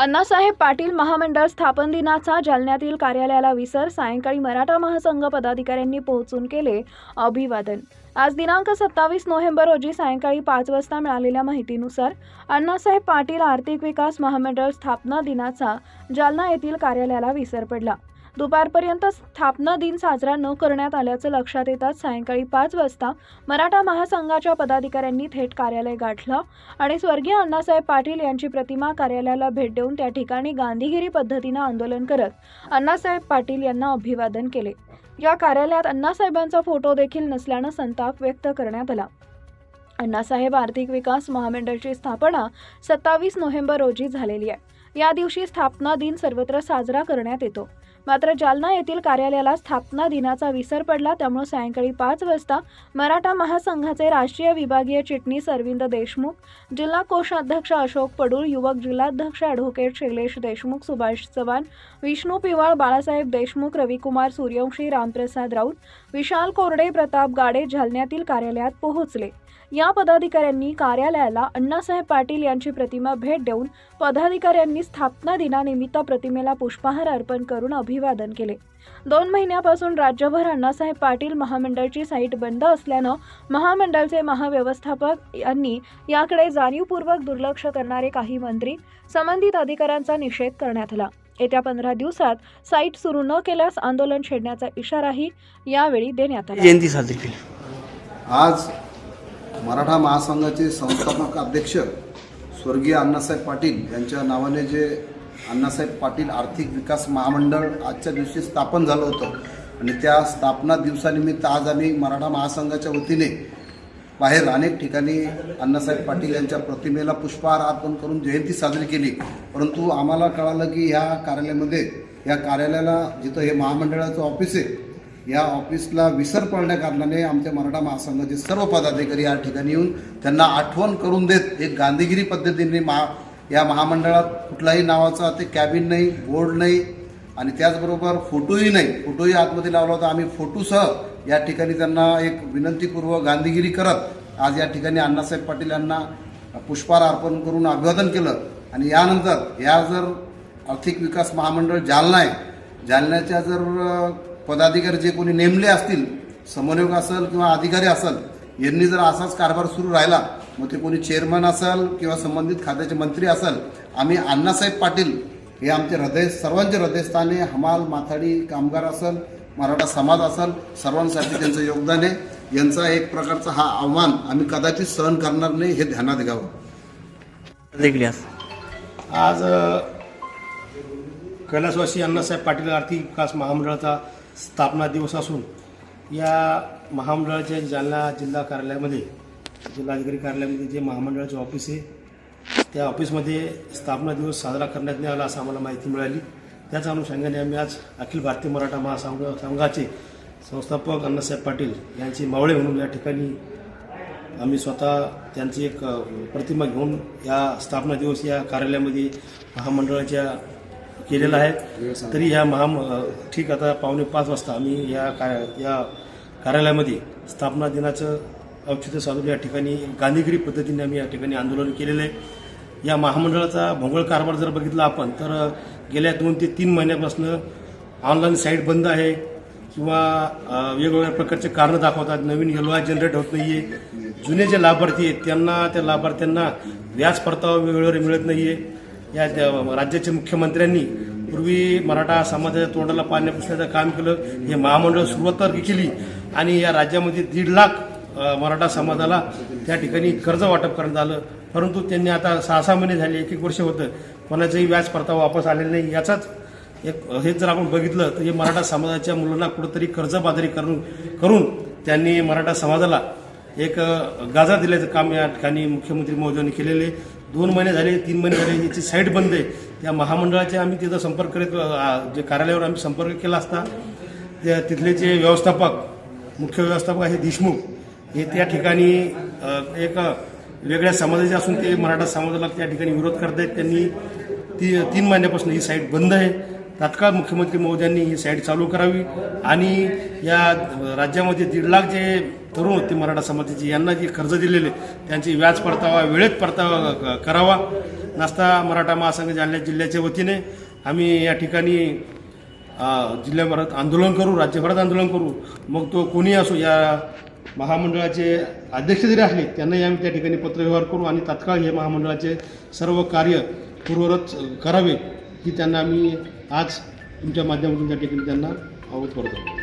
अण्णासाहेब पाटील महामंडळ स्थापन दिनाचा जालन्यातील कार्यालयाला विसर सायंकाळी मराठा महासंघ पदाधिकाऱ्यांनी पोहोचून केले अभिवादन. आज दिनांक सत्तावीस नोव्हेंबर रोजी सायंकाळी पाच वाजता मिळालेल्या माहितीनुसार अण्णासाहेब पाटील आर्थिक विकास महामंडळ स्थापना दिनाचा जालना येथील कार्यालयाला विसर पडला. दुपारपर्यंत स्थापना दिन साजरा न करण्यात आल्याचं लक्षात येताच सायंकाळी पाच वाजता मराठा महासंघाच्या पदाधिकाऱ्यांनी थेट कार्यालय गाठलं आणि स्वर्गीय अण्णासाहेब पाटील यांची प्रतिमा कार्यालयाला भेट देऊन त्या ठिकाणी गांधीगिरी पद्धतीनं आंदोलन करत अण्णासाहेब पाटील यांना अभिवादन केले. या कार्यालयात अण्णासाहेबांचा फोटो देखील नसल्यानं संताप व्यक्त करण्यात आला. अण्णासाहेब आर्थिक विकास महामंडळाची स्थापना सत्तावीस नोव्हेंबर रोजी झालेली आहे. या दिवशी स्थापना दिन सर्वत्र साजरा करण्यात येतो. मात्र जालना येथील कार्यालयाला स्थापना दिनाचा विसर पडला त्यामुळे सायंकाळी पाच वाजता मराठा महासंघाचे राष्ट्रीय विभागीय चिटणीस अरविंद देशमुख जिल्हा कोषाध्यक्ष अशोक पडूळ युवक जिल्हाध्यक्ष ॲडव्होकेट शैलेश देशमुख सुभाष चव्हाण विष्णू पिवाळ बाळासाहेब देशमुख रविकुमार सूर्यवंशी रामप्रसाद राऊत विशाल कोरडे प्रताप गाडे जालन्यातील कार्यालयात पोहोचले. या पदाधिकाऱ्यांनी कार्यालयाला अण्णासाहेब पाटील यांची प्रतिमा भेट देऊन पदाधिकाऱ्यांनी स्थापना दिनानिमित्त प्रतिमेला पुष्पहार अर्पण करून अभिवादन केले. दोन महिन्यापासून राज्यभर अण्णासाहेब पाटील महामंडळची साईट बंद असल्यानं महामंडळचे महाव्यवस्थापक यांनी याकडे जाणीवपूर्वक दुर्लक्ष करणारे काही मंत्री संबंधित अधिकाऱ्यांचा निषेध करण्यात आला. येत्या पंधरा दिवसात साईट सुरू न केल्यास आंदोलन छेडण्याचा इशाराही यावेळी देण्यात आला. जयंती साजरी केली. आज मराठा महासंघाचे संस्थापक अध्यक्ष स्वर्गीय अण्णासाहेब पाटील यांच्या नावाने जे अण्णासाहेब पाटील आर्थिक विकास महामंडळ आजच्या दिवशी स्थापन झालं होतं. आणि त्या स्थापना दिवसानिमित्त आज आम्ही मराठा महासंघाच्या वतीने बाहेर अनेक ठिकाणी अण्णासाहेब पाटील यांच्या प्रतिमेला पुष्पहार अर्पण करून जयंती साजरी केली. परंतु आम्हाला कळालं की ह्या कार्यालयामध्ये या कार्यालयाला जिथं हे महामंडळाचं ऑफिस आहे या ऑफिसला विसर पडल्या कारणाने आमच्या मराठा महासंघाचे सर्व पदाधिकारी या ठिकाणी येऊन त्यांना आठवण करून देत एक गांधीगिरी पद्धतीने महा या महामंडळात कुठलाही नावाचा ते कॅबिन नाही बोर्ड नाही आणि त्याचबरोबर फोटोही नाही. फोटोही आतमध्ये लावला होता. आम्ही फोटोसह या ठिकाणी त्यांना एक विनंतीपूर्वक गांधीगिरी करत आज या ठिकाणी अण्णासाहेब पाटील यांना पुष्पहार अर्पण करून अभिवादन केलं. आणि यानंतर या जर आर्थिक विकास महामंडळ जालना आहे जालन्याच्या जर पदाधिकारी जे कोणी नेमले असतील समन्वयक असेल किंवा अधिकारी असेल यांनी जर असाच कारभार सुरू राहिला मग ते कोणी चेअरमन असेल किंवा संबंधित खात्याचे मंत्री असेल आम्ही अण्णासाहेब पाटील हे आमचे हृदय सर्वांचे हृदयस्थाने हमाल माथाडी कामगार असेल मराठा समाज असेल सर्वांसाठी त्यांचं योगदान आहे. यांचा एक प्रकारचा हा आव्हान आम्ही कदाचित सहन करणार नाही हे ध्यानात घ्यावं. आज. कैलासवासी अण्णासाहेब पाटील आर्थिक विकास महामंडळाचा स्थापना दिवस असून या महामंडळाच्या जालना जिल्हा कार्यालयामध्ये जिल्हाधिकारी कार्यालयामध्ये जे महामंडळाचे ऑफिस आहे त्या ऑफिसमध्ये स्थापना दिवस साजरा करण्यात नाही आला असं आम्हाला माहिती मिळाली. त्याच अनुषंगाने आम्ही आज अखिल भारतीय मराठा महासंघ संघाचे संस्थापक अण्णासाहेब पाटील यांचे मावळे म्हणून या ठिकाणी आम्ही स्वतः त्यांची एक प्रतिमा घेऊन या स्थापना दिवस या कार्यालयामध्ये महामंडळाच्या केलेला आहे. तरी ह्या महा ठीक आता पावणे पाच वाजता आम्ही या काय या कार्यालयामध्ये स्थापना दिनाचं औचित्य साधून या ठिकाणी गांधीगिरी पद्धतीने आम्ही या ठिकाणी आंदोलन केलेलं आहे. या महामंडळाचा भोंगळ कारभार जर बघितला आपण तर गेल्या दोन ते तीन महिन्यापासून ऑनलाईन साईट बंद आहे किंवा वेगवेगळ्या प्रकारचे कारणं दाखवतात. नवीन एल जनरेट होत नाही आहे जुने जे लाभार्थी आहेत त्यांना त्या लाभार्थ्यांना व्याज परतावा वेळेवर मिळत नाही आहे या त्या- राज्याच्या मुख्यमंत्र्यांनी पूर्वी मराठा समाजाच्या तोंडाला पाणी पुसण्याचं काम केलं हे महामंडळ सुरुवात केली आणि या राज्यामध्ये दीड लाख मराठा समाजाला त्या ठिकाणी कर्ज वाटप करण्यात आलं. परंतु त्यांनी आता सहा सहा महिने झाले एक एक वर्ष होतं. कोणाचंही व्याज परतावा वापस आलेला नाही. याचाच एक हेच जर आपण बघितलं तर हे मराठा समाजाच्या मुलांना कुठंतरी कर्जबाजारी करून करून त्यांनी मराठा समाजाला एक गाजा दिल्याचं काम या ठिकाणी मुख्यमंत्री महोदयांनी केलेले दोन महिने झाले तीन महिने झाले याची साईट बंद आहे. त्या महामंडळाचे आम्ही तिथं संपर्क करीत जे कार्यालयावर आम्ही संपर्क केला असता त्या तिथले जे व्यवस्थापक मुख्य व्यवस्थापक आहे देशमुख हे त्या ठिकाणी एक वेगळ्या समाजाचे असून ते मराठा समाजाला त्या ठिकाणी विरोध करत आहेत त्यांनी ती तीन महिन्यापासून ही साईट बंद आहे. तात्काळ मुख्यमंत्री महोदयांनी ही साईट चालू करावी आणि या राज्यामध्ये दीड लाख जे तरुण होते मराठा समाजाचे यांना जे कर्ज दिलेले त्यांचे व्याज परतावा वेळेत परतावा करावा. नास्ता मराठा महासंघ जालना जिल्ह्याच्या वतीने आम्ही या ठिकाणी जिल्ह्याभरात आंदोलन करू राज्यभरात आंदोलन करू. मग तो कोणी असो या महामंडळाचे अध्यक्ष जरी असले त्यांनाही आम्ही त्या ठिकाणी पत्रव्यवहार करू आणि तात्काळ हे महामंडळाचे सर्व कार्य पूर्वरत करावे. की त्यांना आम्ही आज तुमच्या माध्यमातून त्या ठिकाणी त्यांना अवगत करतो.